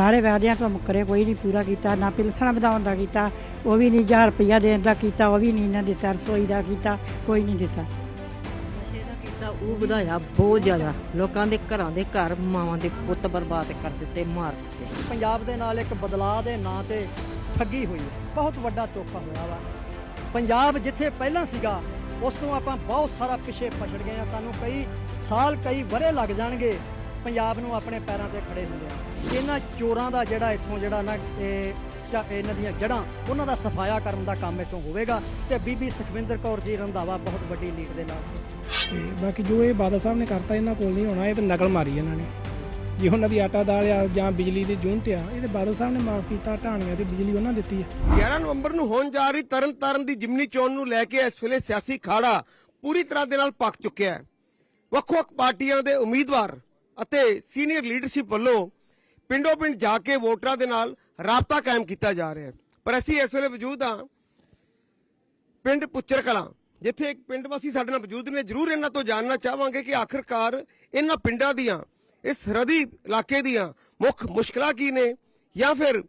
ਸਾਰੇ ਵਾਅਦਿਆਂ ਤੋਂ ਮੁੱਕਰੇ ਕੋਈ ਨਹੀਂ ਪੂਰਾ ਕੀਤਾ ਨਾ ਪਿਲਸਣਾ ਵਧਾਉਣ ਦਾ ਕੀਤਾ ਉਹ ਵੀ ਨਹੀਂ 1000 ਰੁਪਇਆ ਦੇਣ ਦਾ ਕੀਤਾ ਉਹ ਵੀ ਨਹੀਂ ਇਹਨਾਂ ਦਿੱਤਾ ਰਸੋਈ ਦਾ ਕੀਤਾ ਕੋਈ ਨਹੀਂ ਦਿੱਤਾ। ਨਸ਼ੇ ਦਾ ਕੀਤਾ ਉਹ ਵਧਾਇਆ ਬਹੁਤ ਜ਼ਿਆਦਾ। ਲੋਕਾਂ ਦੇ ਘਰਾਂ ਦੇ ਘਰ ਮਾਵਾਂ ਦੇ ਪੁੱਤ ਬਰਬਾਦ ਕਰ ਦਿੱਤੇ ਮਾਰ ਦਿੱਤੇ। ਪੰਜਾਬ ਦੇ ਨਾਲ ਇੱਕ ਬਦਲਾਅ ਦੇ ਨਾਂ ਤੇ ਠੱਗੀ ਹੋਈ ਹੈ। ਬਹੁਤ ਵੱਡਾ ਧੋਖਾ ਹੋਇਆ ਵਾ। ਪੰਜਾਬ ਜਿੱਥੇ ਪਹਿਲਾਂ ਸੀਗਾ ਉਸ ਤੋਂ ਆਪਾਂ ਬਹੁਤ ਸਾਰਾ ਪਿੱਛੇ ਪਛੜ ਗਏ ਆ ਸਾਨੂੰ ਕਈ ਸਾਲ ਕਈ ਵਰੇ ਲੱਗ ਜਾਣਗੇ। ਪੰਜਾਬ ਨੂੰ ਆਪਣੇ ਪੈਰਾਂ ਤੇ ਖੜੇ ਹੁੰਦੇ ਆ। ਇਹਨਾਂ ਚੋਰਾਂ ਦਾ ਜਿਹੜਾ ਇੱਥੋਂ ਜਿਹੜਾ ਨਾ ਇਹ ਜਾਂ ਇਹਨਾਂ ਦੀਆਂ ਜੜ੍ਹਾਂ ਉਹਨਾਂ ਦਾ ਸਫਾਇਆ ਕਰਨ ਦਾ ਕੰਮ ਇੱਥੋਂ ਹੋਵੇਗਾ ਤੇ ਬੀਬੀ ਸੁਖਵਿੰਦਰ ਕੌਰ ਜੀ ਰੰਧਾਵਾ ਬਹੁਤ ਵੱਡੀ ਲੀਡ ਦੇ ਨਾਲ। ਤੇ ਬਾਕੀ ਜੋ ਇਹ ਬਾਦਲ ਸਾਹਿਬ ਨੇ ਕਰਤਾ ਇਹਨਾਂ ਕੋਲ ਨਹੀਂ ਹੋਣਾ ਇਹ ਤਾਂ ਨਕਲ ਮਾਰੀ ਇਹਨਾਂ ਨੇ। ਜੇ ਉਹਨਾਂ ਦੀ ਆਟਾ ਦਾਲ ਆ ਜਾਂ ਬਿਜਲੀ ਦੀ ਯੂਨਿਟ ਆ ਇਹ ਤੇ ਬਾਦਲ ਸਾਹਿਬ ਨੇ ਮਾਫ ਕੀਤਾ ਢਾਣੀਆਂ ਤੇ ਬਿਜਲੀ ਉਹਨਾਂ ਦਿੱਤੀ ਆ। 11 ਨਵੰਬਰ ਨੂੰ ਹੋਣ ਜਾ ਰਹੀ ਤਰਨ ਤਾਰਨ ਦੀ ਜਿਮਨੀ ਚੋਣ ਨੂੰ ਲੈ ਕੇ ਇਸ ਵੇਲੇ ਸਿਆਸੀ ਖਾੜਾ ਪੂਰੀ ਤਰ੍ਹਾਂ ਦੇ ਨਾਲ ਪੱਕ ਚੁੱਕਿਆ ਹੈ। ਵੱਖ-ਵੱਖ ਪਾਰਟੀਆਂ ਦੇ ਉਮੀਦਵਾਰ ਅਤੇ ਸੀਨੀਅਰ ਲੀਡਰਸ਼ਿਪ ਵੱਲੋਂ ਪਿੰਡੋਂ ਪਿੰਡ ਜਾ ਕੇ ਵੋਟਰਾਂ ਦੇ ਨਾਲ ਰਾਬਤਾ ਕਾਇਮ ਕੀਤਾ ਜਾ ਰਿਹਾ ਹੈ। ਪਰ ਅਸੀਂ ਇਸ ਵੇਲੇ ਮੌਜੂਦ ਹਾਂ ਪਿੰਡ ਪੁੱਚਰ ਕਲਾਂ ਜਿੱਥੇ ਇੱਕ ਪਿੰਡ ਵਾਸੀ ਸਾਡੇ ਨਾਲ ਮੌਜੂਦ ਨੇ। ਜਰੂਰ ਇਹਨਾਂ ਤੋਂ ਜਾਣਨਾ ਚਾਹਾਂਗੇ ਕਿ ਆਖਰਕਾਰ ਇਹਨਾਂ ਪਿੰਡਾਂ ਦੀਆਂ, ਇਸ ਸਰਹੱਦੀ ਇਲਾਕੇ ਦੀਆਂ ਮੁੱਖ ਮੁਸ਼ਕਲਾਂ ਕੀ ਨੇ ਜਾਂ ਫਿਰ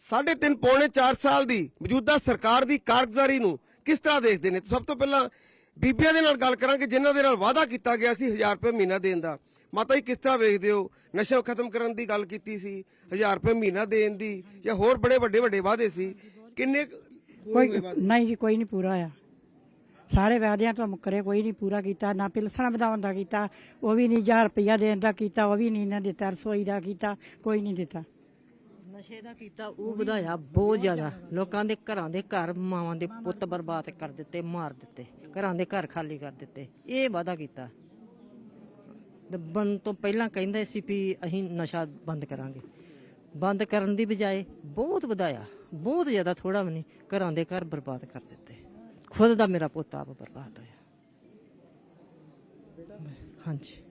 ਸਾਢੇ ਤਿੰਨ ਪੌਣੇ 4 ਸਾਲ ਦੀ ਮੌਜੂਦਾ ਸਰਕਾਰ ਦੀ ਕਾਰਗੁਜ਼ਾਰੀ ਨੂੰ ਕਿਸ ਤਰ੍ਹਾਂ ਦੇਖਦੇ ਨੇ? ਸਭ ਤੋਂ ਪਹਿਲਾਂ ਬੀਬੀਆਂ ਦੇ ਨਾਲ ਗੱਲ ਕਰਾਂਗੇ, ਜਿਨ੍ਹਾਂ ਦੇ ਨਾਲ ਵਾਅਦਾ ਕੀਤਾ ਗਿਆ ਸੀ 1000 ਰੁਪਏ ਮਹੀਨਾ ਦੇਣ ਦਾ। ਮਾਤਾ ਜੀ ਕਿਸ ਤਰ੍ਹਾਂ ਵੇਖਦੇ ਹੋ? ਨਸ਼ਾ ਖਤਮ ਕਰਨ ਦੀ ਗੱਲ ਕੀਤੀ ਸੀ 1000 ਰੁਪਏ ਮਹੀਨਾ ਦੇਣ ਦੀ ਜਾਂ ਹੋਰ ਬੜੇ ਵੱਡੇ ਵੱਡੇ ਵਾਅਦੇ ਸੀ? ਕਿੰਨੇ ਕੋਈ? ਨਹੀਂ ਜੀ ਕੋਈ ਨਹੀਂ ਪੂਰਾ ਹੋਇਆ। ਸਾਰੇ ਵਾਅਦਿਆਂ ਤੋਂ ਮੁੱਕਰੇ ਕੋਈ ਨਹੀਂ ਪੂਰਾ ਕੀਤਾ ਨਾ ਪਿਲਸਣਾ ਵਧਾਉਣ ਦਾ ਕੀਤਾ ਉਹ ਵੀ ਨਹੀਂ 1000 ਰੁਪਇਆ ਦੇਣ ਦਾ ਕੀਤਾ ਉਹ ਵੀ ਨਹੀਂ ਇਹਨਾਂ ਦਿੱਤਾ ਰਸੋਈ ਦਾ ਕੀਤਾ ਕੋਈ ਨਹੀਂ ਦਿੱਤਾ। ਨਸ਼ੇ ਦਾ ਕੀਤਾ ਉਹ ਵਧਾਇਆ ਬਹੁਤ ਜ਼ਿਆਦਾ। ਲੋਕਾਂ ਦੇ ਘਰਾਂ ਦੇ ਘਰ ਮਾਵਾਂ ਦੇ ਪੁੱਤ ਬਰਬਾਦ ਕਰ ਦਿੱਤੇ ਮਾਰ ਦਿੱਤੇ ਘਰਾਂ ਦੇ ਘਰ ਖਾਲੀ ਕਰ ਦਿੱਤੇ ਇਹ ਵਾਦਾ ਕੀਤਾ। ਦੱਬਣ ਤੋਂ ਪਹਿਲਾਂ ਕਹਿੰਦੇ ਸੀ ਵੀ ਅਸੀਂ ਨਸ਼ਾ ਬੰਦ ਕਰਾਂਗੇ। ਬੰਦ ਕਰਨ ਦੀ ਬਜਾਏ ਬਹੁਤ ਵਧਾਇਆ ਬਹੁਤ ਜ਼ਿਆਦਾ ਥੋੜਾ ਵੀ ਨਹੀਂ ਘਰਾਂ ਦੇ ਘਰ ਬਰਬਾਦ ਕਰ ਦਿੱਤੇ। ਖੁਦ ਦਾ ਮੇਰਾ ਪੁੱਤ ਆਪ ਬਰਬਾਦ ਹੋਇਆ। ਹਾਂਜੀ।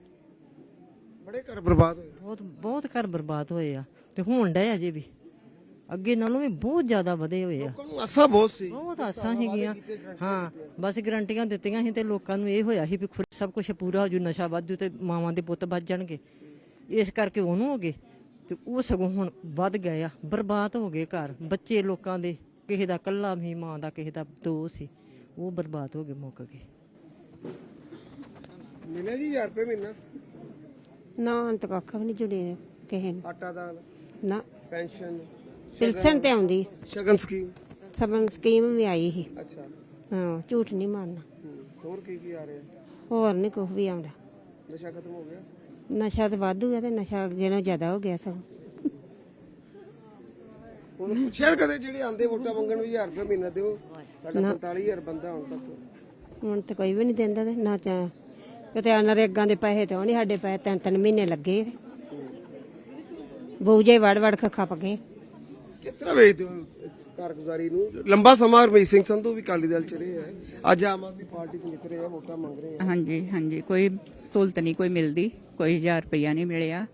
ਬੜੇ ਘਰ ਬਰਬਾਦ ਹੋਏ। ਬਹੁਤ ਬਹੁਤ ਘਰ ਬਰਬਾਦ ਹੋਏ ਆ। ਤੇ ਹੋਣ ਡਏ ਅਜੇ ਵੀ। ਅੱਗੇ ਨਾਲੋਂ ਵੀ ਬਹੁਤ ਜ਼ਿਆਦਾ ਵਧੇ ਹੋਏ ਆ। ਲੋਕਾਂ ਨੂੰ ਆਸਾਂ ਬਹੁਤ ਸੀ। ਬਹੁਤ ਆਸਾਂ ਹੈਗੀਆਂ। ਹਾਂ ਬਸ ਗਰੰਟੀਆਂ ਦਿੱਤੀਆਂ ਸੀ ਤੇ ਲੋਕਾਂ ਨੂੰ ਇਹ ਹੋਇਆ ਸੀ ਵੀ ਖੁਦ ਸਭ ਕੁਝ ਪੂਰਾ ਹੋ ਜੂ ਨਸ਼ਾ ਵਾਧੂ ਤੇ ਮਾਵਾਂ ਦੇ ਪੁੱਤ ਬਚ ਜਾਣਗੇ। ਇਸ ਕਰਕੇ ਉਹਨੂੰ ਹੋ ਗਏ ਤੇ ਉਹ ਸਗੋਂ ਹੁਣ ਵੱਧ ਗਏ ਆ ਬਰਬਾਦ ਹੋ ਗਏ ਘਰ। ਬੱਚੇ ਲੋਕਾਂ ਦੇ ਕਿਸੇ ਦਾ ਕੱਲਾ ਵੀ ਮਾਂ ਦਾ ਕਿਸੇ ਦਾ ਦੋ ਸੀ। ਉਹ ਬਰਬਾਦ ਹੋ ਗਏ ਮੁੱਕ ਗਏ। ਮਿਲਿਆ ਜੀ 1000 ਰੁਪਏ ਮਹੀਨਾ? ਨਾ ਹੁਣ ਤਾਂ ਕੱਖ ਵੀ ਨਹੀਂ ਜੁੜੇ ਕਿਸੇ ਨੂੰ। ਆਟਾ ਦਾਲ? ਨਾ। ਪੈਨਸ਼ਨ? ਪਿਲਸਨ ਤੇ ਆਉਂਦੀ। ਸ਼ਗਨ ਸਕੀਮ? ਸਬਨ ਸਕੀਮ ਵੀ ਆਈ ਸੀ। ਅੱਛਾ। ਹਾਂ ਝੂਠ ਨਹੀਂ ਮਾਰਨਾ। ਹੂੰ। ਹੋਰ ਕੀ ਕੀ ਆ ਰਿਹਾ? ਹੋਰ ਨਹੀਂ ਕੁਝ ਵੀ ਆਉਂਦਾ। ਨਸ਼ਾ ਖਤਮ ਹੋ ਗਿਆ? ਨਸ਼ਾ ਤੇ ਵਾਧੂ ਹੈ ਤੇ ਨਸ਼ਾ ਅੱਗੇ ਨਾਲੋਂ ਜ਼ਿਆਦਾ ਹੋ ਗਿਆ ਸਭ ਹੁਣ ਪੁੱਛਿਆ ਕਦੇ ਜਿਹੜੇ ਆਂਦੇ ਵੋਟਾਂ ਮੰਗਣ ਵੀ 1000 ਰੁਪਏ ਮਹੀਨਾ ਦਿਓ ਸਾਡਾ 45000 ਬੰਦਾ ਹੁਣ ਤੱਕ। ਹੁਣ ਤੇ ਕੋਈ ਵੀ ਨਹੀਂ ਦਿੰਦਾ ਤੇ ਨਾ ਚਾ ਕਿਤੇ ਨਰੇਗਾਂ ਦੇ ਪੈਸੇ ਤੇ ਉਹ ਨਹੀਂ ਸਾਡੇ ਪੈਸੇ ਤਿੰਨ ਤਿੰਨ ਮਹੀਨੇ ਲੱਗੇ। ਬੂਜੇ ਵੜ ਵੜ ਖੱਖਾ ਪਗੇ ਕਿਸ ਤਰ੍ਹਾਂ ਵੇਖਦੇ ਹੋ? ਕਾਰਗੁਜ਼ਾਰੀ ਨੂੰ? ਲੰਬਾ ਸਮਾਂ ਹਰਮੀਤ ਸਿੰਘ ਸੰਧੂ ਵੀ ਅਕਾਲੀ ਦਲ ਚ ਰਹੇ ਹੈ ਅੱਜ ਆਮ ਆਦਮੀ ਪਾਰਟੀ ਚ ਨਿਕਲੇ ਆ ਵੋਟਾਂ ਮੰਗ ਰਹੇ ਆ। ਹਾਂਜੀ ਹਾਂਜੀ। ਕੋਈ ਸਹੂਲਤ ਨਹੀਂ ਕੋਈ ਮਿਲਦੀ। ਕੋਈ 1000 ਰੁਪਇਆ ਨਹੀਂ ਮਿਲਿਆ।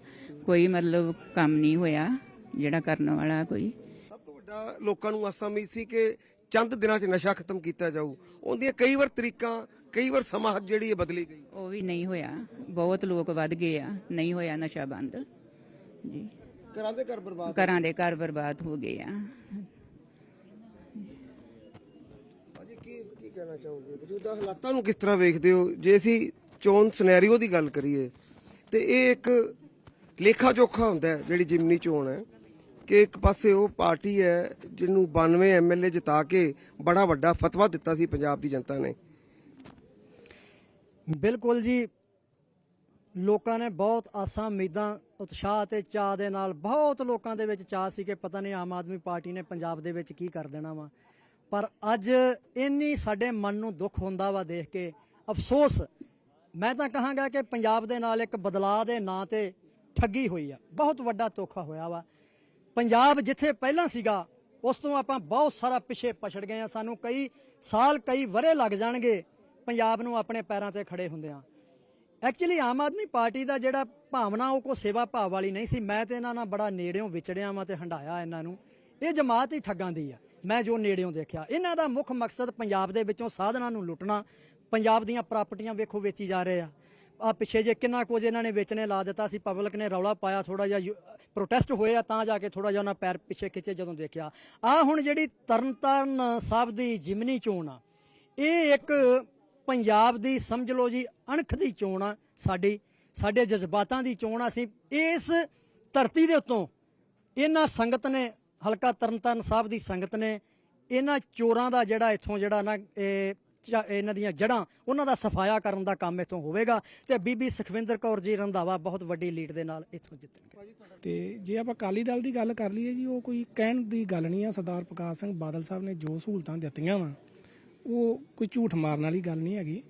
ਕੋਈ ਮਤਲਬ ਕੰਮ ਨਹੀਂ ਹੋਇਆ ਜਿਹੜਾ ਕਰਨ ਵਾਲਾ ਕੋਈ। ਸਭ ਤੋਂ ਵੱਡਾ ਲੋਕਾਂ ਨੂੰ ਆਸਾਂ ਉਮੀਦ ਸੀ ਕਿ ਚੰਦ ਦਿਨਾਂ 'ਚ ਨਸ਼ਾ ਖਤਮ ਕੀਤਾ ਜਾਊ। ਉਹਦੀਆਂ ਕਈ ਵਾਰ ਤਰੀਕਾਂ ਕਈ ਵਾਰ ਸਮਾਂ ਜਿਹੜੀ ਹੈ ਬਦਲੀ ਗਈ। ਉਹ ਵੀ ਨਹੀਂ ਹੋਇਆ। ਬਹੁਤ ਲੋਕ ਵੱਧ ਗਏ ਆ। ਨਹੀਂ ਹੋਇਆ ਨਸ਼ਾ ਬੰਦ। ਜੀ। ਘਰਾਂ ਦੇ ਘਰ ਬਰਬਾਦ ਘਰਾਂ ਦੇ ਘਰ ਬਰਬਾਦ ਹੋ ਗਏ ਆ। ਭਾਜੀ ਕੀ ਕੀ ਕਹਿਣਾ ਚਾਹੋਗੇ? ਮੌਜੂਦਾ ਹਾਲਾਤਾਂ ਨੂੰ ਕਿਸ ਤਰ੍ਹਾਂ ਵੇਖਦੇ ਹੋ? ਜੇ ਅਸੀਂ ਚੋਣ ਸਿਨੈਰੀਓ ਦੀ ਗੱਲ ਕਰੀਏ ਤੇ ਇਹ ਇੱਕ ਲੇਖਾ ਜੋਖਾ ਹੁੰਦਾ ਹੈ ਜਿਹੜੀ ਜਿਮਨੀ ਚੋਣ ਹੈ ਕਿ ਇੱਕ ਪਾਸੇ ਉਹ ਪਾਰਟੀ ਹੈ ਜਿਹਨੂੰ 92 ਐਮਐਲਏ ਜਿਤਾ ਕੇ ਬੜਾ ਵੱਡਾ ਫਤਵਾ ਦਿੱਤਾ ਸੀ ਪੰਜਾਬ ਦੀ ਜਨਤਾ ਨੇ। ਬਿਲਕੁਲ ਜੀ ਲੋਕਾਂ ਨੇ ਬਹੁਤ ਆਸਾਂ ਉਮੀਦਾਂ, ਉਤਸ਼ਾਹ ਤੇ ਚਾਹ ਦੇ ਨਾਲ ਬਹੁਤ ਲੋਕਾਂ ਦੇ ਵਿੱਚ ਚਾਹ ਸੀ ਕਿ ਪਤਾ ਨਹੀਂ ਆਮ ਆਦਮੀ ਪਾਰਟੀ ਨੇ ਪੰਜਾਬ ਦੇ ਵਿੱਚ ਕੀ ਕਰ ਦੇਣਾ ਵਾ। ਪਰ ਅੱਜ ਇੰਨੀ ਸਾਡੇ ਮਨ ਨੂੰ ਦੁੱਖ ਹੁੰਦਾ ਵਾ ਦੇਖ ਕੇ, ਅਫਸੋਸ। ਮੈਂ ਤਾਂ ਕਹਾਂਗਾ ਕਿ ਪੰਜਾਬ ਦੇ ਨਾਲ ਇੱਕ ਬਦਲਾਅ ਦੇ ਨਾਂ ਤੇ ਠੱਗੀ ਹੋਈ ਆ। ਬਹੁਤ ਵੱਡਾ ਧੋਖਾ ਹੋਇਆ ਵਾ। ਪੰਜਾਬ ਜਿੱਥੇ ਪਹਿਲਾਂ ਸੀਗਾ, ਉਸ ਤੋਂ ਆਪਾਂ ਬਹੁਤ ਸਾਰਾ ਪਿੱਛੇ ਪਛੜ ਗਏ ਆ। ਸਾਨੂੰ ਕਈ ਸਾਲ ਕਈ ਵਰੇ ਲੱਗ ਜਾਣਗੇ, ਪੰਜਾਬ ਨੂੰ ਆਪਣੇ ਪੈਰਾਂ ਤੇ ਖੜੇ ਹੁੰਦਿਆਂ। ਐਕਚੁਅਲੀ ਆਮ ਆਦਮੀ ਪਾਰਟੀ ਦਾ ਜਿਹੜਾ ਭਾਵਨਾ, ਉਹ ਕੋ ਸੇਵਾ ਭਾਵ ਵਾਲੀ ਨਹੀਂ ਸੀ। ਮੈਂ ਤੇ ਇਹਨਾਂ ਨਾਲ ਬੜਾ ਨੇੜਿਓਂ ਵਿਚੜਿਆ ਵਾਂ ਤੇ ਹੰਡਾਇਆ ਇਹਨਾਂ ਨੂੰ। ਇਹ ਜਮਾਤ ਹੀ ਠੱਗਾਂ ਦੀ ਆ। ਮੈਂ ਜੋ ਨੇੜਿਓਂ ਦੇਖਿਆ। ਇਹਨਾਂ ਦਾ ਮੁੱਖ ਮਕਸਦ ਪੰਜਾਬ ਦੇ ਵਿੱਚੋਂ ਸਾਧਨਾਂ ਨੂੰ ਲੁੱਟਣਾ, ਪੰਜਾਬ ਦੀਆਂ ਪ੍ਰਾਪਰਟੀਆਂ ਵੇਖੋ ਵੇਚੀ ਜਾ ਰਹੇ ਆ। ਆ ਪਿੱਛੇ ਜੇ ਕਿੰਨਾ ਕੁਝ ਇਹਨਾਂ ਨੇ ਵੇਚਣੇ ਲਾ ਦਿੱਤਾ ਸੀ ਪਬਲਿਕ ਨੇ ਰੌਲਾ ਪਾਇਆ ਥੋੜਾ ਜਿਹਾ ਪ੍ਰੋਟੈਸਟ ਹੋਇਆ ਤਾਂ ਜਾ ਕੇ ਥੋੜਾ ਜਿਹਾ ਉਹਨਾਂ ਪੈਰ ਪਿੱਛੇ ਖਿੱਚੇ ਜਦੋਂ ਦੇਖਿਆ। ਆ ਹੁਣ ਜਿਹੜੀ ਤਰਨਤਾਰਨ ਸਾਹਿਬ ਦੀ ਜਿਮਨੀ ਚੋਣ ਆ, ਇਹ ਇੱਕ ਪੰਜਾਬ ਦੀ ਸਮਝ ਲਓ ਜੀ, ਅਣਖ ਦੀ ਚੋਣ ਆ ਸਾਡੀ, ਸਾਡੇ ਜਜ਼ਬਾਤਾਂ ਦੀ ਚੋਣ ਆ ਅਸੀਂ ਇਸ ਧਰਤੀ ਦੇ ਉੱਤੋਂ। ਇਹਨਾਂ ਸੰਗਤ ਨੇ, ਹਲਕਾ ਤਰਨਤਾਰਨ ਸਾਹਿਬ ਦੀ ਸੰਗਤ ਨੇ ਇਹਨਾਂ ਚੋਰਾਂ ਦਾ ਜਿਹੜਾ ਇੱਥੋਂ ਜਿਹੜਾ ਨਾ, ਇਹ ਚ- ਇਹਨਾਂ ਦੀਆਂ ਜੜਾਂ ਉਹਨਾਂ ਦਾ ਸਫਾਇਆ ਕਰਨ ਦਾ ਕੰਮ ਇੱਥੋਂ ਹੋਵੇਗਾ ਤੇ ਬੀਬੀ ਸੁਖਵਿੰਦਰ ਕੌਰ ਜੀ ਰੰਧਾਵਾ ਬਹੁਤ ਵੱਡੀ ਲੀਡ ਦੇ ਨਾਲ ਇੱਥੋਂ ਜਿੱਤਣਗੇ। ਤੇ ਜੇ ਆਪਾਂ ਅਕਾਲੀ ਦਲ ਦੀ ਗੱਲ ਕਰ ਲਈਏ ਜੀ, ਉਹ ਕੋਈ ਕਹਿਣ ਦੀ ਗੱਲ ਨਹੀਂ ਆ। ਸਰਦਾਰ ਪ੍ਰਕਾਸ਼ ਸਿੰਘ ਬਾਦਲ ਸਾਹਿਬ ਨੇ ਜੋ ਸਹੂਲਤਾਂ ਦਿੱਤੀਆਂ ਵਾ ਉਹ ਕੋਈ ਝੂਠ ਮਾਰਨ ਵਾਲੀ ਗੱਲ ਨਹੀਂ ਹੈਗੀ।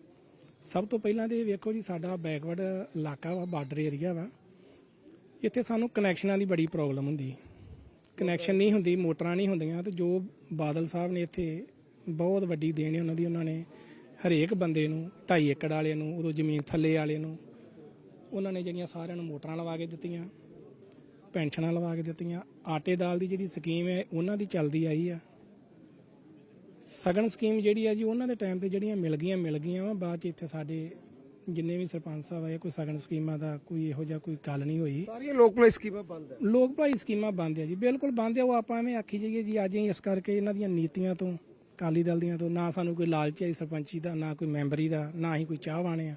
ਸਭ ਤੋਂ ਪਹਿਲਾਂ ਤੇ ਵੇਖੋ ਜੀ, ਸਾਡਾ ਬੈਕਵਰਡ ਇਲਾਕਾ ਵਾ ਬਾਰਡਰ ਏਰੀਆ ਵਾ। ਇੱਥੇ ਸਾਨੂੰ ਕਨੈਕਸ਼ਨਾਂ ਦੀ ਬੜੀ ਪ੍ਰੋਬਲਮ ਹੁੰਦੀ। ਕਨੈਕਸ਼ਨ ਨਹੀਂ ਹੁੰਦੀ, ਮੋਟਰਾਂ ਨਹੀਂ ਹੁੰਦੀਆਂ ਤੇ ਜੋ ਬਾਦਲ ਸਾਹਿਬ ਨੇ ਇੱਥੇ ਬਹੁਤ ਵੱਡੀ ਦੇਣ ਉਹਨਾਂ ਦੀ, ਉਹਨਾਂ ਨੇ ਹਰੇਕ ਬੰਦੇ ਨੂੰ 2.5 ਏਕੜ ਵਾਲੇ ਨੂੰ, ਉਦੋਂ ਜ਼ਮੀਨ ਥੱਲੇ ਵਾਲੇ ਨੂੰ, ਉਹਨਾਂ ਨੇ ਜਿਹੜੀਆਂ ਸਾਰਿਆਂ ਨੂੰ ਮੋਟਰਾਂ ਲਵਾ ਕੇ ਦਿੱਤੀਆਂ, ਪੈਨਸ਼ਨਾਂ ਲਵਾ ਕੇ ਦਿੱਤੀਆਂ। ਆਟੇ ਦਾਲ ਦੀ ਜਿਹੜੀ ਸਕੀਮ ਹੈ, ਉਹਨਾਂ ਦੀ ਚੱਲਦੀ ਆਈ ਆ। ਸਗਨ ਸਕੀਮ ਜਿਹੜੀ ਆ ਜੀ ਉਹਨਾਂ ਦੇ ਟਾਈਮ ਤੇ ਜਿਹੜੀਆਂ ਮਿਲ ਗਈਆਂ ਮਿਲ ਗਈਆਂ ਵਾ। ਬਾਅਦ ਚ ਇੱਥੇ ਸਾਡੇ ਜਿੰਨੇ ਵੀ ਸਰਪੰਚ ਸਾਹਿਬ ਆਏ ਕੋਈ ਸਗਨ ਸਕੀਮਾਂ ਦਾ ਕੋਈ ਇਹੋ ਜਿਹਾ ਕੋਈ ਗੱਲ ਨਹੀਂ ਹੋਈ। ਸਾਰੀਆਂ ਲੋਕਲ ਸਕੀਮਾਂ ਬੰਦ ਹੈ ਲੋਕ ਭਾਈ ਸਕੀਮਾਂ ਬੰਦ ਆ ਜੀ ਬਿਲਕੁਲ ਬੰਦ ਆ। ਉਹ ਆਪਾਂ ਐਵੇਂ ਆਖੀ ਜਾਈਏ ਜੀ ਅੱਜ ਹੀ ਇਸ ਕਰਕੇ ਇਹਨਾਂ ਦੀਆਂ ਨੀਤੀਆਂ ਤੋਂ ਕਾਲੀ ਦਲ ਦੀਆਂ ਤੋਂ ਨਾ ਸਾਨੂੰ ਕੋਈ ਲਾਲਚ ਹੈ ਸਰਪੰਚੀ ਦਾ ਨਾ ਕੋਈ ਮੈਂਬਰੀ ਦਾ ਨਾ ਹੀ ਕੋਈ ਚਾਹਵਾਨੇ ਆ।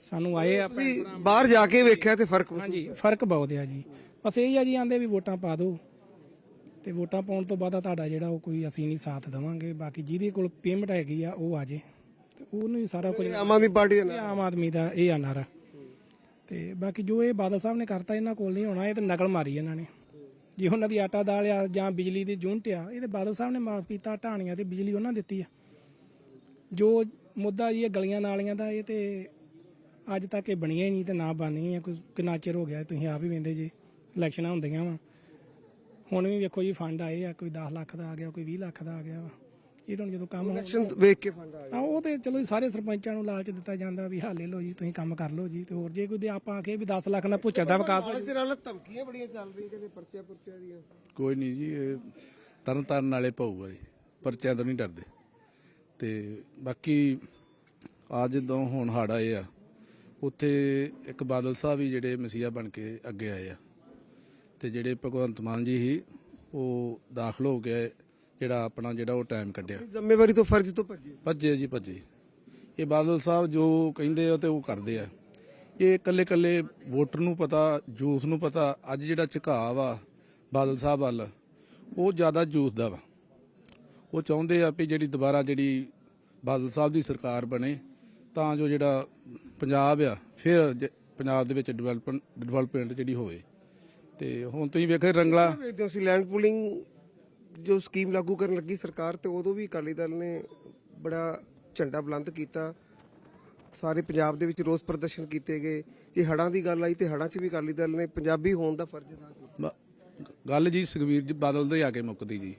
ਸਾਨੂੰ ਆਏ ਆ ਤੁਸੀਂ ਬਾਹਰ ਜਾ ਕੇ ਵੇਖਿਆ ਤੇ ਫ਼ਰਕ ਹਾਂਜੀ ਫ਼ਰਕ ਬਹੁਤ ਆ ਜੀ। ਬਸ ਇਹ ਹੀ ਆ ਜੀ ਆਂਦੇ ਵੀ ਵੋਟਾਂ ਪਾ ਦਿਓ। ਤੇ ਵੋਟਾਂ ਪਾਉਣ ਤੋਂ ਬਾਅਦ ਤੁਹਾਡਾ ਜਿਹੜਾ ਉਹ ਕੋਈ ਅਸੀਂ ਨਹੀਂ ਸਾਥ ਦੇਵਾਂਗੇ ਬਾਕੀ ਜਿਹਦੇ ਕੋਲ ਪੇਮੈਂਟ ਹੈਗੀ ਆ ਉਹ ਆ ਜੇ। ਤੇ ਉਹਨੂੰ ਹੀ ਸਾਰਾ ਕੁਝ ਆਮ ਆਦਮੀ ਪਾਰਟੀ ਦੇ ਆਮ ਆਦਮੀ ਦਾ ਇਹ ਆ ਨਾਰਾ। ਤੇ ਬਾਕੀ ਜੋ ਇਹ ਬਾਦਲ ਸਾਹਿਬ ਨੇ ਕਰਤਾ ਇਹਨਾਂ ਕੋਲ ਨਹੀਂ ਹੋਣਾ ਇਹ ਤਾਂ ਨਕਲ ਮਾਰੀ ਇਹਨਾਂ ਨੇ। ਜੇ ਉਹਨਾਂ ਦੀ ਆਟਾ ਦਾਲ ਆ ਜਾਂ ਬਿਜਲੀ ਦੀ ਯੂਨਿਟ ਆ ਇਹ ਤੇ ਬਾਦਲ ਸਾਹਿਬ ਨੇ ਮਾਫ ਕੀਤਾ ਢਾਣੀਆਂ ਤੇ ਬਿਜਲੀ ਉਹਨਾਂ ਦਿੱਤੀ ਆ। ਜੋ ਮੁੱਦਾ ਜੀ ਇਹ ਗਲੀਆਂ ਨਾਲੀਆਂ ਦਾ ਇਹ ਤੇ ਅੱਜ ਤੱਕ ਇਹ ਬਣੀਆਂ ਹੀ ਨਹੀਂ ਤੇ ਨਾ ਬਣੀ ਆ ਕੋਈ ਕਿੰਨਾ ਚਿਰ ਹੋ ਗਿਆ ਤੁਸੀਂ ਆਪ ਹੀ ਵੇਂਦੇ ਜੀ ਇਲੈਕਸ਼ਨਾਂ ਹੁੰਦੀਆਂ ਵਾ। ਹੁਣ ਵੀ ਵੇਖੋ ਜੀ ਫੰਡ ਆਏ ਆ ਕੋਈ 10 ਲੱਖ ਦਾ ਆ ਗਿਆ ਕੋਈ 20 ਲੱਖ ਦਾ ਆ ਗਿਆ ਵਾ। ਇਹ ਤਾਂ ਹੁਣ ਜਦੋਂ ਕੰਮ ਹੋ ਇਲੈਕਸ਼ਨ ਵੇਖ ਕੇ ਫੰਡ ਆ ਆ ਉਹ ਤੇ ਚਲੋ ਜੀ ਸਾਰੇ ਸਰਪੰਚਾਂ ਨੂੰ ਲਾਲਚ ਦਿੱਤਾ ਜਾਂਦਾ ਵੀ ਹਾਲੇ ਲਓ ਜੀ ਤੁਸੀਂ ਕੰਮ ਕਰ ਲਓ ਜੀ ਤੇ ਹੋਰ ਜੇ ਕੋਈ ਦੇ ਆਪਾਂ ਆਖੇ ਵੀ 10 ਲੱਖ ਨਾਲ ਭੁੱਚਰ ਦਾ ਵਿਕਾਸ ਹੋ ਦੇ ਨਾਲ ਧਮਕੀਆਂ ਬੜੀਆਂ ਚੱਲ ਰਹੀਆਂ ਕਹਿੰਦੇ ਪਰਚਿਆਂ ਪੁਰਚਿਆਂ ਦੀਆਂ। ਕੋਈ ਨਹੀਂ ਜੀ ਇਹ ਤਰਨ ਤਾਰਨ ਵਾਲੇ ਪਊਗਾ ਜੀ ਪਰਚਿਆਂ ਤੋਂ ਨਹੀਂ ਡਰਦੇ। ਤੇ ਬਾਕੀ ਆ ਜਦੋਂ ਹੁਣ ਹੜ ਆਏ ਆ ਉੱਥੇ ਇੱਕ ਬਾਦਲ ਸਾਹਿਬ ਵੀ ਜਿਹੜੇ ਮਸੀਹਾ ਬਣ ਕੇ ਅੱਗੇ ਆਏ ਆ। ਤੇ ਜਿਹੜੇ ਭਗਵੰਤ ਮਾਨ ਜੀ ਸੀ ਉਹ ਦਾਖਲ ਹੋ ਗਏ ਜਿਹੜਾ ਆਪਣਾ ਜਿਹੜਾ ਉਹ ਟਾਈਮ ਕੱਢਿਆ। ਜ਼ਿੰਮੇਵਾਰੀ ਤੋਂ ਫਰਜ਼ ਤੋਂ ਭੱਜੇ। ਭੱਜੇ ਜੀ ਭੱਜੇ। ਇਹ ਬਾਦਲ ਸਾਹਿਬ ਜੋ ਕਹਿੰਦੇ ਆ ਤੇ ਉਹ ਕਰਦੇ ਆ। ਇਹ ਇਕੱਲੇ ਇਕੱਲੇ ਵੋਟਰ ਨੂੰ ਪਤਾ ਜੂਸ ਨੂੰ ਪਤਾ ਅੱਜ ਜਿਹੜਾ ਝੁਕਾਅ ਵਾ ਬਾਦਲ ਸਾਹਿਬ ਵੱਲ ਉਹ ਜ਼ਿਆਦਾ ਜੂਸ ਦਾ ਵਾ। ਉਹ ਚਾਹੁੰਦੇ ਆ ਵੀ ਜਿਹੜੀ ਦੁਬਾਰਾ ਜਿਹੜੀ ਬਾਦਲ ਸਾਹਿਬ ਦੀ ਸਰਕਾਰ ਬਣੇ ਤਾਂ ਜੋ ਜਿਹੜਾ ਪੰਜਾਬ ਆ ਫਿਰ ਪੰਜਾਬ ਦੇ ਵਿੱਚ ਡਿਵੈਲਪਮੈਂਟ ਡਿਵੈਲਪਮੈਂਟ ਜਿਹੜੀ ਹੋਵੇ। ਤੇ ਹੁਣ ਤੁਸੀਂ ਵੇਖੋ ਰੰਗਲਾ। ਵੇਖਦੇ ਹੋ ਸੀ ਲੈਂਡ ਪੂਲਿੰਗ ਜੋ ਸਕੀਮ ਲਾਗੂ ਕਰਨ ਲੱਗੀ ਸਰਕਾਰ ਤੇ ਉਦੋਂ ਵੀ ਅਕਾਲੀ ਦਲ ਨੇ ਬੜਾ ਝੰਡਾ ਬੁਲੰਦ ਕੀਤਾ। ਸਾਰੇ ਪੰਜਾਬ ਦੇ ਵਿੱਚ ਰੋਸ ਪ੍ਰਦਰਸ਼ਨ ਕੀਤੇ ਗਏ। ਜੇ ਹੜਾਂ ਦੀ ਗੱਲ ਆਈ ਤੇ ਹੜਾਂ 'ਚ ਵੀ ਅਕਾਲੀ ਦਲ ਨੇ ਪੰਜਾਬੀ ਹੋਣ ਦਾ ਫਰਜ਼ ਅਦਾ ਕੀਤਾ। ਗੱਲ ਜੀ ਸੁਖਬੀਰ ਜੀ ਬਾਦਲ ਦੇ ਆ ਕੇ ਮੁੱਕਦੀ ਜੀ।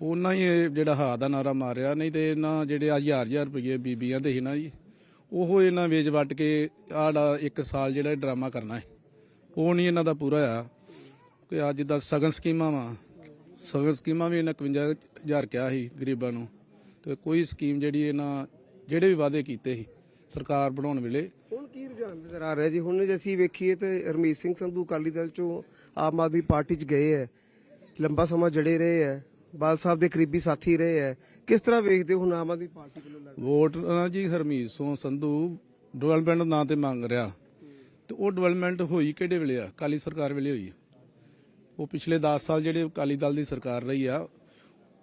ਉਹਨਾਂ ਹੀ ਇਹ ਜਿਹੜਾ ਹਾ ਦਾ ਨਾਰਾ ਮਾਰਿਆ ਨਹੀਂ ਤੇ ਇਹਨਾਂ ਜਿਹੜੇ ਹਜ਼ਾਰ ਹਜ਼ਾਰ ਰੁਪਏ ਬੀਬੀਆਂ ਦੇ ਸੀ ਨਾ ਜੀ ਉਹ ਇਹਨਾਂ ਵੇਚ ਵੱਟ ਕੇ ਆੜਾ ਇੱਕ ਸਾਲ ਜਿਹੜਾ ਡਰਾਮਾ ਕਰਨਾ ਹੈ ਉਹ ਨਹੀਂ ਇਹਨਾਂ ਦਾ ਪੂਰਾ ਆ ਕਿ ਆ ਜਿੱਦਾਂ ਸਗਨ ਸਕੀਮਾਂ ਵਾ। ਸਗਨ ਸਕੀਮਾਂ ਵੀ ਇਹਨਾਂ 51000 ਕਿਹਾ ਸੀ ਗਰੀਬਾਂ ਨੂੰ। ਤੇ ਕੋਈ ਸਕੀਮ ਜਿਹੜੀ ਇਹਨਾਂ ਜਿਹੜੇ ਵੀ ਵਾਅਦੇ ਕੀਤੇ ਸੀ ਸਰਕਾਰ ਬਣਾਉਣ ਵੇਲੇ। ਹੁਣ ਕੀ ਰੁਝਾਨ ਨਜ਼ਰ ਆ ਰਿਹਾ ਜੀ? ਹੁਣ ਜੇ ਅਸੀਂ ਵੇਖੀਏ ਤੇ ਹਰਮੀਤ ਸਿੰਘ ਸੰਧੂ ਅਕਾਲੀ ਦਲ ਚੋਂ ਆਮ ਆਦਮੀ ਪਾਰਟੀ 'ਚ ਗਏ ਹੈ। ਲੰਬਾ ਸਮਾਂ ਜੜੇ ਰਹੇ ਹੈ। ਬਾਲ ਸਾਹਿਬ ਦੇ ਕਰੀਬੀ ਸਾਥੀ ਰਹੇ ਹੈ। ਕਿਸ ਤਰ੍ਹਾਂ ਵੇਖਦੇ ਹੋ ਹੁਣ ਆਮ ਆਦਮੀ ਪਾਰਟੀ ਵੱਲੋਂ ਵੋਟ ਨਾ ਜੀ ਹਰਮੀਤ ਸੋਹ ਸੰਧੂ ਡਿਵੈਲਪਮੈਂਟ ਨਾਂ ਤੇ ਮੰਗ ਰਿਹਾ। ਤੇ ਉਹ ਡਿਵੈਲਪਮੈਂਟ ਹੋਈ ਕਿਹੜੇ ਵੇਲੇ ਆ? ਕਾਲੀ ਸਰਕਾਰ ਵੇਲੇ ਹੋਈ। ਉਹ ਪਿਛਲੇ 10 ਸਾਲ ਜਿਹੜੇ ਅਕਾਲੀ ਦਲ ਦੀ ਸਰਕਾਰ ਰਹੀ ਆ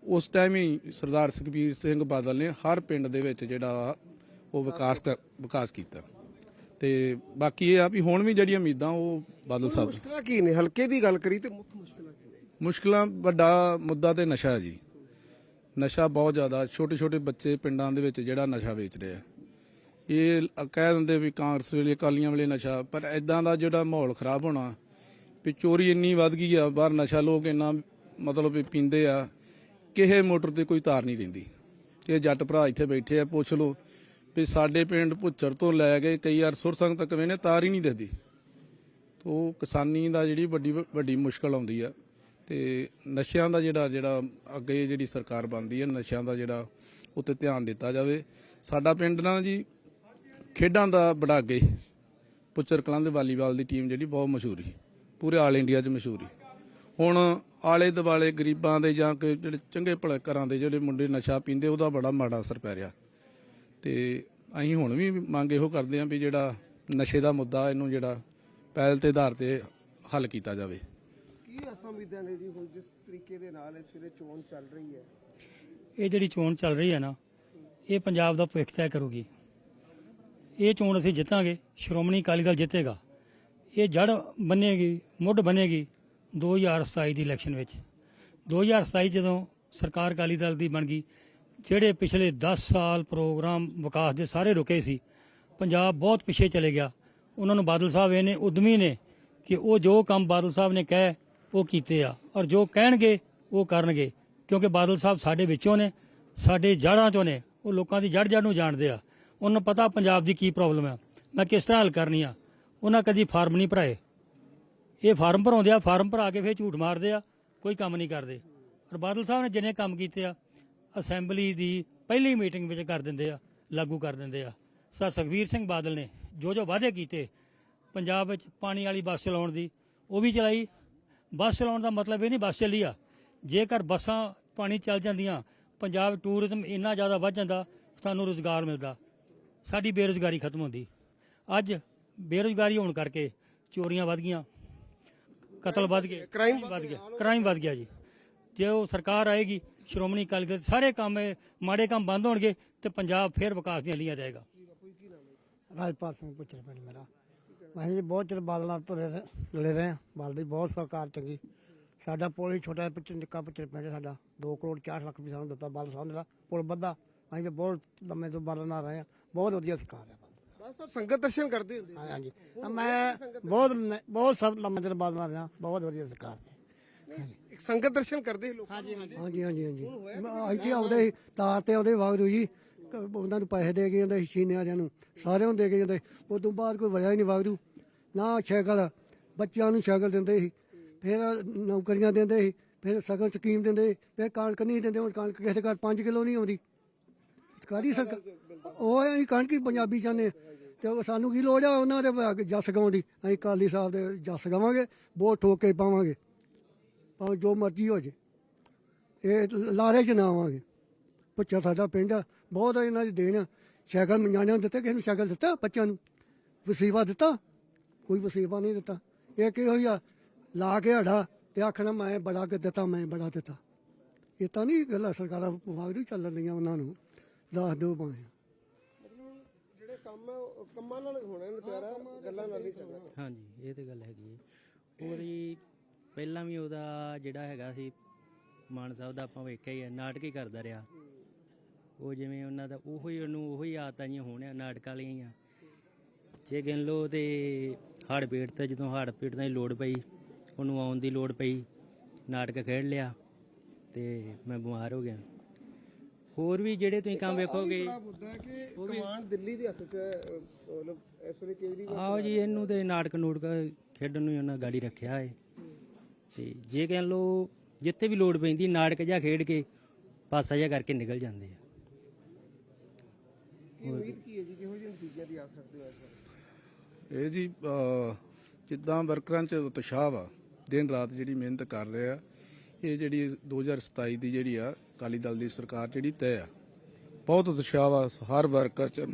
ਉਸ ਟਾਈਮ ਹੀ ਸਰਦਾਰ ਸੁਖਬੀਰ ਸਿੰਘ ਬਾਦਲ ਨੇ ਹਰ ਪਿੰਡ ਦੇ ਵਿੱਚ ਜਿਹੜਾ ਉਹ ਵਿਕਾਸ ਵਿਕਾਸ ਕੀਤਾ। ਤੇ ਬਾਕੀ ਇਹ ਆ ਵੀ ਹੁਣ ਵੀ ਜਿਹੜੀਆਂ ਉਮੀਦਾਂ ਉਹ ਬਾਦਲ ਸਾਹਿਬ ਮੁਸ਼ਕਲਾਂ ਕੀ ਨੇ? ਹਲਕੇ ਦੀ ਗੱਲ ਕਰੀ ਤੇ ਮੁੱਖ ਮੁਸ਼ਕਲਾਂ ਕੀ ਨੇ? ਮੁਸ਼ਕਲਾਂ ਵੱਡਾ ਮੁੱਦਾ ਤੇ ਨਸ਼ਾ ਜੀ। ਨਸ਼ਾ ਬਹੁਤ ਜ਼ਿਆਦਾ ਛੋਟੇ ਛੋਟੇ ਬੱਚੇ ਪਿੰਡਾਂ ਦੇ ਵਿੱਚ ਜਿਹੜਾ ਨਸ਼ਾ ਵੇਚ ਰਹੇ ਆ। ਇਹ ਕਹਿ ਦਿੰਦੇ ਵੀ ਕਾਂਗਰਸ ਵੇਲੇ, ਅਕਾਲੀਆਂ ਵੇਲੇ ਨਸ਼ਾ, ਪਰ ਐਦਾਂ ਦਾ ਜਿਹੜਾ ਮਾਹੌਲ ਖਰਾਬ ਹੋਣਾ, ਵੀ ਚੋਰੀ ਇੰਨੀ ਵੱਧ ਗਈ ਆ, ਬਾਹਰ ਨਸ਼ਾ ਲੋਕ ਇੰਨਾ ਮਤਲਬ ਵੀ ਪੀਂਦੇ ਆ, ਕਿਸੇ ਮੋਟਰ ਤੇ ਕੋਈ ਤਾਰ ਨਹੀਂ ਰਹਿੰਦੀ ਇਹ ਜੱਟ ਭਰਾ ਇੱਥੇ ਬੈਠੇ ਆ, ਪੁੱਛ ਲਓ ਵੀ ਸਾਡੇ ਪਿੰਡ ਭੁੱਚਰ ਤੋਂ ਲੈ ਕੇ ਕਈ ਵਾਰ ਸੁਰਸੰਗ ਤੱਕ ਵੇਨੇ ਤਾਰ ਹੀ ਨਹੀਂ ਦਿਖਦੀ ਉਹ ਕਿਸਾਨੀ ਦਾ ਜਿਹੜੀ ਵੱਡੀ ਵੱਡੀ ਮੁਸ਼ਕਲ ਆਉਂਦੀ ਆ, ਤੇ ਨਸ਼ਿਆਂ ਦਾ ਜਿਹੜਾ ਜਿਹੜਾ ਅੱਗੇ ਜਿਹੜੀ ਸਰਕਾਰ ਬਣਦੀ ਹੈ ਨਸ਼ਿਆਂ ਦਾ ਜਿਹੜਾ ਉੱਤੇ ਧਿਆਨ ਦਿੱਤਾ ਜਾਵੇ। ਸਾਡਾ ਪਿੰਡ ਨਾ ਜੀ ਖੇਡਾਂ ਦਾ ਬੜਾ ਅੱਗੇ ਪੁੱਚਰ ਕਲਾਂ ਦੇ ਵਾਲੀਬਾਲ ਦੀ ਟੀਮ ਜਿਹੜੀ ਬਹੁਤ ਮਸ਼ਹੂਰ ਸੀ। ਪੂਰੇ ਆਲ ਇੰਡੀਆ 'ਚ ਮਸ਼ਹੂਰ ਸੀ। ਹੁਣ ਆਲੇ ਦੁਆਲੇ ਗਰੀਬਾਂ ਦੇ ਜਾਂ ਕਿ ਜਿਹੜੇ ਚੰਗੇ ਭਲੇ ਘਰਾਂ ਦੇ ਜਿਹੜੇ ਮੁੰਡੇ ਨਸ਼ਾ ਪੀਂਦੇ ਉਹਦਾ ਬੜਾ ਮਾੜਾ ਅਸਰ ਪੈ ਰਿਹਾ। ਤੇ ਅਸੀਂ ਹੁਣ ਵੀ ਮੰਗ ਇਹੋ ਕਰਦੇ ਹਾਂ ਵੀ ਜਿਹੜਾ ਨਸ਼ੇ ਦਾ ਮੁੱਦਾ ਇਹਨੂੰ ਜਿਹੜਾ ਪਹਿਲ ਤੇ ਆਧਾਰ ਤੇ ਹੱਲ ਕੀਤਾ ਜਾਵੇ। ਕੀ ਆਸਾਂ ਉਮੀਦਾਂ ਨੇ ਜੀ ਹੁਣ ਜਿਸ ਤਰੀਕੇ ਦੇ ਨਾਲ ਇਸ ਵੇਲੇ ਚੋਣ ਚੱਲ ਰਹੀ ਹੈ? ਇਹ ਜਿਹੜੀ ਚੋਣ ਚੱਲ ਰਹੀ ਹੈ ਨਾ ਇਹ ਪੰਜਾਬ ਦਾ ਭਵਿੱਖ ਤੈਅ ਕਰੂਗੀ। ਇਹ ਚੋਣ ਅਸੀਂ ਜਿੱਤਾਂਗੇ, ਸ਼੍ਰੋਮਣੀ ਅਕਾਲੀ ਦਲ ਜਿੱਤੇਗਾ। ਇਹ ਜੜ ਬੰਨੇਗੀ, ਮੁੱਢ ਬੰਨੇਗੀ 2027 ਦੀ ਇਲੈਕਸ਼ਨ ਵਿੱਚ। 2027 ਜਦੋਂ ਸਰਕਾਰ ਅਕਾਲੀ ਦਲ ਦੀ ਬਣ ਗਈ, ਜਿਹੜੇ ਪਿਛਲੇ 10 ਸਾਲ ਪ੍ਰੋਗਰਾਮ ਵਿਕਾਸ ਦੇ ਸਾਰੇ ਰੁਕੇ ਸੀ, ਪੰਜਾਬ ਬਹੁਤ ਪਿੱਛੇ ਚਲੇ ਗਿਆ। ਉਹਨਾਂ ਨੂੰ ਬਾਦਲ ਸਾਹਿਬ ਇਹਨੇ ਉਦਮੀ ਨੇ ਕਿ ਉਹ ਜੋ ਕੰਮ ਬਾਦਲ ਸਾਹਿਬ ਨੇ ਕਹੇ, ਉਹ ਕੀਤੇ ਆ। ਔਰ ਜੋ ਕਹਿਣਗੇ, ਉਹ ਕਰਨਗੇ। ਕਿਉਂਕਿ ਬਾਦਲ ਸਾਹਿਬ ਸਾਡੇ ਵਿੱਚੋਂ ਨੇ, ਸਾਡੇ ਜੜ੍ਹਾਂ ਚੋਂ ਨੇ। ਉਹ ਲੋਕਾਂ ਦੀ ਜੜ ਜੜ ਨੂੰ ਜਾਣਦੇ ਆ। ਉਹਨੂੰ ਪਤਾ ਪੰਜਾਬ ਦੀ ਕੀ ਪ੍ਰੋਬਲਮ ਹੈ ਮੈਂ ਕਿਸ ਤਰ੍ਹਾਂ ਹੱਲ ਕਰਨੀ ਆ? ਉਹਨਾਂ ਕਦੀ ਫਾਰਮ ਨਹੀਂ ਭਰਾਏ। ਇਹ ਫਾਰਮ ਭਰਾਉਂਦੇ ਆ, ਫਾਰਮ ਭਰਾ ਕੇ ਫਿਰ ਝੂਠ ਮਾਰਦੇ ਆ, ਕੋਈ ਕੰਮ ਨਹੀਂ ਕਰਦੇ। ਔਰ ਬਾਦਲ ਸਾਹਿਬ ਨੇ ਜਿੰਨੇ ਕੰਮ ਕੀਤੇ ਆ, ਅਸੈਂਬਲੀ ਦੀ ਪਹਿਲੀ ਮੀਟਿੰਗ ਵਿੱਚ ਕਰ ਦਿੰਦੇ ਆ, ਲਾਗੂ ਕਰ ਦਿੰਦੇ ਆ। ਸਰ ਸੁਖਬੀਰ ਸਿੰਘ ਬਾਦਲ ਨੇ ਜੋ ਜੋ ਵਾਅਦੇ ਕੀਤੇ, ਪੰਜਾਬ ਵਿੱਚ ਪਾਣੀ ਵਾਲੀ ਬੱਸ ਚਲਾਉਣ ਦੀ, ਉਹ ਵੀ ਚਲਾਈ। ਬੱਸ ਚਲਾਉਣ ਦਾ ਮਤਲਬ ਇਹ ਨਹੀਂ ਬੱਸ ਚੱਲੀ ਆ। ਜੇਕਰ ਬੱਸਾਂ ਪਾਣੀ ਚੱਲ ਜਾਂਦੀਆਂ, ਪੰਜਾਬ ਟੂਰਿਜ਼ਮ ਇੰਨਾ ਜ਼ਿਆਦਾ ਵੱਧ ਜਾਂਦਾ, ਸਾਨੂੰ ਰੋਜ਼ਗਾਰ ਮਿਲਦਾ। ਸਾਡੀ ਬੇਰੁਜ਼ਗਾਰੀ ਖਤਮ ਹੁੰਦੀ। ਅੱਜ ਬੇਰੁਜ਼ਗਾਰੀ ਹੋਣ ਕਰਕੇ ਚੋਰੀਆਂ ਵੱਧ ਗਈਆਂ ਕਤਲ ਵੱਧ ਗਏ Crime ਵੱਧ ਗਿਆ ਕ੍ਰਾਈਮ ਵੱਧ ਗਿਆ ਜੀ। ਜੇ ਉਹ ਸਰਕਾਰ ਆਏਗੀ ਸ਼੍ਰੋਮਣੀ ਅਕਾਲੀ ਦਲ ਸਾਰੇ ਕੰਮ ਇਹ ਮਾੜੇ ਕੰਮ ਬੰਦ ਹੋਣਗੇ ਤੇ ਪੰਜਾਬ ਫੇਰ ਵਿਕਾਸ ਦੀਆਂ ਲੀਆਂ ਜਾਏਗਾ ਰਾਜਪਾਲ ਸਿੰਘ ਪੁੱਛਰ ਪਿੰਡ ਮੇਰਾ। ਅਸੀਂ ਜੀ ਬਹੁਤ ਚਿਰ ਬਾਦਲ ਨਾਲ ਤੁਰੇ ਰਹੇ- ਜੁੜੇ ਰਹੇ ਹਾਂ। ਬਾਦਲ ਦੀ ਬਹੁਤ ਸਰਕਾਰ ਚੰਗੀ। ਸਾਡਾ ਪੁਲ ਹੀ ਛੋਟਾ ਪਿੱਛੇ ਨਿੱਕਾ ਪੁੱਛਰ ਪਿੰਡ ਸਾਡਾ। 2 ਕਰੋੜ 60 ਲੱਖ ਰੁਪਏ ਸਾਨੂੰ ਦਿੱਤਾ ਬਾਦਲ ਸਾਹਿਬ ਨੇ ਪੁਲ ਵੱਧਾ। ਅਸੀਂ ਤੇ ਬਹੁਤ ਲੰਮੇ ਤੋਂ ਬਾਦਲ ਨਾਲ ਰਹੇ ਹਾਂ। ਬਹੁਤ ਵਧੀਆ ਸਰਕਾਰ ਹੈ ਬਾਦ ਸਾਹਿਬ ਸੰਗਤ ਦਰਸ਼ਨ ਕਰਦੇ ਹੁੰਦੇ ਸੀ। ਹਾਂਜੀ ਮੈਂ ਬਹੁਤ ਨ- ਬਹੁਤ ਸਭ ਲੰਮੇ ਚਿਰ ਬਾਦਲ ਨਾਲ ਰਿਹਾ ਬਹੁਤ ਵਧੀਆ ਸਰਕਾਰ ਹੈ। ਇੱਕ ਸੰਗਤ ਦਰਸ਼ਨ ਕਰਦੇ ਲੋਕ। ਹਾਂਜੀ ਹਾਂਜੀ। ਹਾਂਜੀ ਇੱਥੇ ਆਉਂਦੇ ਸੀ ਤਾਰ ਤੇ ਆਉਂਦੇ ਵਗਦੂ ਜੀ ਕ- ਉਹਨਾਂ ਨੂੰ ਪੈਸੇ ਦੇ ਕੇ ਜਾਂਦੇ ਸੀ ਛੀਨੇ ਵਾਲਿਆਂ ਨੂੰ। ਸਾਰਿਆਂ ਨੂੰ ਦੇ ਕੇ ਜਾਂਦੇ ਉਸ ਤੋਂ ਬਾਅਦ ਕੋਈ ਵਜ੍ਹਾ ਹੀ ਨਹੀਂ ਵਗਦੂ ਨਾ ਸਾਈਕਲ ਬੱਚਿਆਂ ਨੂੰ ਸਾਈਕਲ ਦਿੰਦੇ ਸੀ। ਫਿਰ ਨੌਕਰੀਆਂ ਦਿੰਦੇ ਸੀ ਫਿਰ ਸਗਨ ਸਕੀਮ ਦਿੰਦੇ ਸੀ, ਫਿਰ ਕਣਕ ਨਹੀਂ ਦਿੰਦੇ ਹੁਣ ਕਣਕ ਕਿਸੇ ਦੇ ਘਰ 5 ਕਿਲੋ ਨਹੀਂ ਆਉਂਦੀ। ਕਾਦੀ ਸਰਕਾਰ ਉਹ ਅਸੀਂ ਕਣਕ ਹੀ ਪੰਜਾਬੀ ਚਾਹੁੰਦੇ। ਤੇ ਉਹ ਸਾਨੂੰ ਕੀ ਲੋੜ ਆ ਉਹਨਾਂ ਦੇ ਅੱਗੇ ਜੱਸ ਗਾਉਣ ਦੀ? ਅਸੀਂ ਕਾਲੀ ਸਾਹਿਬ ਦੇ ਜੱਸ ਗਾਵਾਂਗੇ ਬਹੁਤ ਠੋਕ ਕੇ ਪਾਵਾਂਗੇ। ਭਾਵੇਂ ਜੋ ਮਰਜ਼ੀ ਹੋ ਜੇ। ਇਹ ਲਾਰੇ ਚ ਨਾ ਆਵਾਂਗੇ। ਪੁੱਛਾ ਸਾਡਾ ਪਿੰਡ ਆ, ਬਹੁਤ ਇਹਨਾਂ ਦੀ ਦੇਣ ਆ। ਸਾਈਕਲ ਨਿਆਣਿਆਂ ਨੂੰ ਦਿੱਤੇ ਕਿਸੇ ਨੂੰ ਸਾਈਕਲ ਦਿੱਤਾ ਬੱਚਿਆਂ ਨੂੰ? ਵਸੀਵਾ ਦਿੱਤਾ? ਕੋਈ ਵਸੀਵਾ ਨਹੀਂ ਦਿੱਤਾ। ਇਹ ਕੀ ਹੋਇਆ ਲਾ ਕੇ ਹੜਾ ਤੇ ਆਖਣਾ ਮੈਂ ਬੜਾ ਕਿ ਦਿੱਤਾ ਮੈਂ ਬੜਾ ਦਿੱਤਾ। ਇਹ ਤਾਂ ਨਹੀਂ ਗੱਲਾਂ ਸਰਕਾਰਾਂ ਵਾਗੂ ਚੱਲ ਰਹੀਆਂ ਉਹਨਾਂ ਨੂੰ। ਦੱਸ ਦਿਓ ਭਾਵੇਂ। ਜਿਹੜੇ ਕੰਮ ਆ ਉਹ ਕੰਮਾਂ ਨਾਲ ਹੋਣੇ ਨੇ ਪਿਆਰਾ ਗੱਲਾਂ ਨਾਲ ਨਹੀਂ ਚੱਲਣਾ ਹਾਂਜੀ ਇਹ ਤੇ ਗੱਲ ਹੈਗੀ ਹੈ ਉਹਦੀ ਪਹਿਲਾਂ ਵੀ ਉਹਦਾ ਜਿਹੜਾ ਹੈਗਾ ਸੀ ਮਾਨ ਸਾਹਿਬ ਦਾ ਆਪਾਂ ਵੇਖਿਆ ਹੀ ਹੈ ਨਾਟਕ ਹੀ ਕਰਦਾ ਰਿਹਾ। ਉਹ ਜਿਵੇਂ ਉਹਨਾਂ ਦਾ ਉਹੋ ਹੀ ਉਹਨੂੰ ਉਹੋ ਹੀ ਆਦਤਾਂ ਜਿਹੀਆਂ ਹੋਣੀਆਂ ਨਾਟਕ ਵਾਲੀਆਂ ਹੀ ਆ। ਜੇ ਗਿਣ ਲਓ ਤੇ ਹੜ੍ਹ ਪੀੜ ਤੇ ਜਦੋਂ ਹੜ੍ਹ ਪੀੜ ਦੀ ਲੋੜ ਪਈ ਉਹਨੂੰ ਆਉਣ ਦੀ ਲੋੜ ਪਈ ਨਾਟਕ ਖੇਡ ਲਿਆ ਤੇ ਮੈਂ ਬਿਮਾਰ ਹੋ ਗਿਆ। ਹੋਰ ਵੀ ਜਿਹੜੇ ਤੁਸੀਂ ਕੰਮ ਵੇਖੋਗੇ ਹੈ ਕਮਾਂਡ ਦਿੱਲੀ ਦੇ ਹੱਥ 'ਚ ਹੈ ਮਤਲਬ ਇਸ ਵੇਲੇ ਕੇਜਰੀਵਾਲ ਆਓ ਜੀ ਇਹਨੂੰ ਤੇ ਨਾਟਕ ਨੂਟਕ ਖੇਡਣ ਨੂੰ ਹੀ ਉਹਨਾਂ ਗਾੜੀ ਰੱਖਿਆ ਏ ਤੇ ਜੇ ਕਹਿ ਲੋ ਜਿੱਥੇ ਵੀ ਲੋੜ ਪੈਂਦੀ ਨਾਟਕ ਜਾਂ ਖੇਡ ਕੇ ਪਾਸਾ ਜਿਹਾ ਕਰਕੇ ਨਿਕਲ ਜਾਂਦੇ ਆ। ਕੀ ਉਮੀਦ ਕੀ ਹੈ ਜੀ? ਕਿਹੋ ਜਿਹੇ ਨਤੀਜਿਆਂ ਦੀ ਆਸ ਰੱਖਦੇ ਹੋ ਇਸ ਵਾਰ ਇਹ ਜੀ ਅਹ, ਜਿੱਦਾਂ ਵਰਕਰਾਂ ਚ ਉਤਸ਼ਾਹ ਵਾ ਦਿਨ ਰਾਤ ਜਿਹੜੀ ਮਿਹਨਤ ਕਰ ਰਹੇ ਆ ਇਹ ਜਿਹੜੀ 2027 ਦੀ ਜਿਹੜੀ ਆ ਅਕਾਲੀ ਦਲ ਦੀ ਸਰਕਾਰ ਜਿਹੜੀ ਤੈਅ ਆ ਬਹੁਤ ਉਤਸ਼ਾਹ ਵਾ ਹਰ ਵਰਕਰ ਚ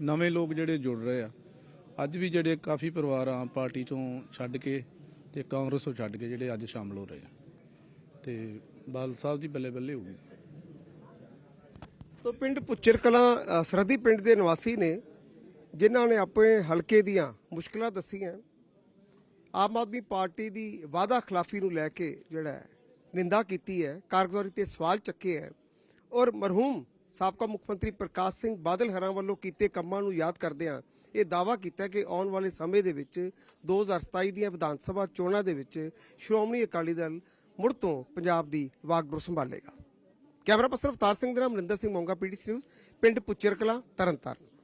ਨਵੇਂ ਲੋਕ ਜਿਹੜੇ ਜੁੜ ਰਹੇ ਆ ਅੱਜ ਵੀ ਜਿਹੜੇ ਕਾਫੀ ਪਰਿਵਾਰ ਆਮ ਪਾਰਟੀ ਤੋਂ ਛੱਡ ਕੇ ਤੇ ਕਾਂਗਰਸ ਤੋਂ ਛੱਡ ਕੇ ਜਿਹੜੇ ਅੱਜ ਸ਼ਾਮਲ ਹੋ ਰਹੇ ਆ। ਤੇ ਬਾਦਲ ਸਾਹਿਬ ਦੀ ਬੱਲੇ ਬੱਲੇ ਹੋਊਗੀ ਤੋ ਪਿੰਡ ਪੁੱਚਰ ਕਲਾਂ ਅ, ਸਰਹੱਦੀ ਪਿੰਡ ਦੇ ਨਿਵਾਸੀ ਨੇ ਜਿਨ੍ਹਾਂ ਨੇ ਆਪਣੇ ਹਲਕੇ ਦੀਆਂ ਮੁਸ਼ਕਲਾਂ ਦੱਸੀਆਂ। ਆਮ ਆਦਮੀ ਪਾਰਟੀ ਦੀ ਵਾਅਦਾ ਖਿਲਾਫੀ ਨੂੰ ਲੈ ਕੇ ਜਿਹੜਾ ਨਿੰਦਾ ਕੀਤੀ ਹੈ, ਕਾਰਗੁਜ਼ਾਰੀ ਤੇ ਸਵਾਲ ਚੱਕੇ ਹੈ ਔਰ ਮਰਹੂਮ ਸਾਬਕਾ ਮੁੱਖ ਮੰਤਰੀ ਪ੍ਰਕਾਸ਼ ਸਿੰਘ ਬਾਦਲ ਹਰਾਂ ਵੱਲੋਂ ਕੀਤੇ ਕੰਮਾਂ ਨੂੰ ਯਾਦ ਕਰਦਿਆਂ ਇਹ ਦਾਅਵਾ ਕੀਤਾ ਕਿ ਆਉਣ ਵਾਲੇ ਸਮੇਂ ਦੇ ਵਿੱਚ 2027 ਦੀਆਂ ਵਿਧਾਨ ਸਭਾ ਚੋਣਾਂ ਦੇ ਵਿੱਚ ਸ਼੍ਰੋਮਣੀ ਅਕਾਲੀ ਦਲ ਮੁੜ ਤੋਂ ਪੰਜਾਬ ਦੀ ਵਾਗਡੋਰ ਸੰਭਾਲੇਗਾ। ਕੈਮਰਾ ਪਰਸਨ ਅਵਤਾਰ ਸਿੰਘ ਦੇ ਨਾਲ ਮਨਿੰਦਰ ਸਿੰਘ ਮੋਂਗਾ, ਪੀਟੀਸੀ ਨਿਊਜ਼, ਪਿੰਡ ਪੁੱਚਰ ਕਲਾਂ ਤਰਨਤਾਰਨ।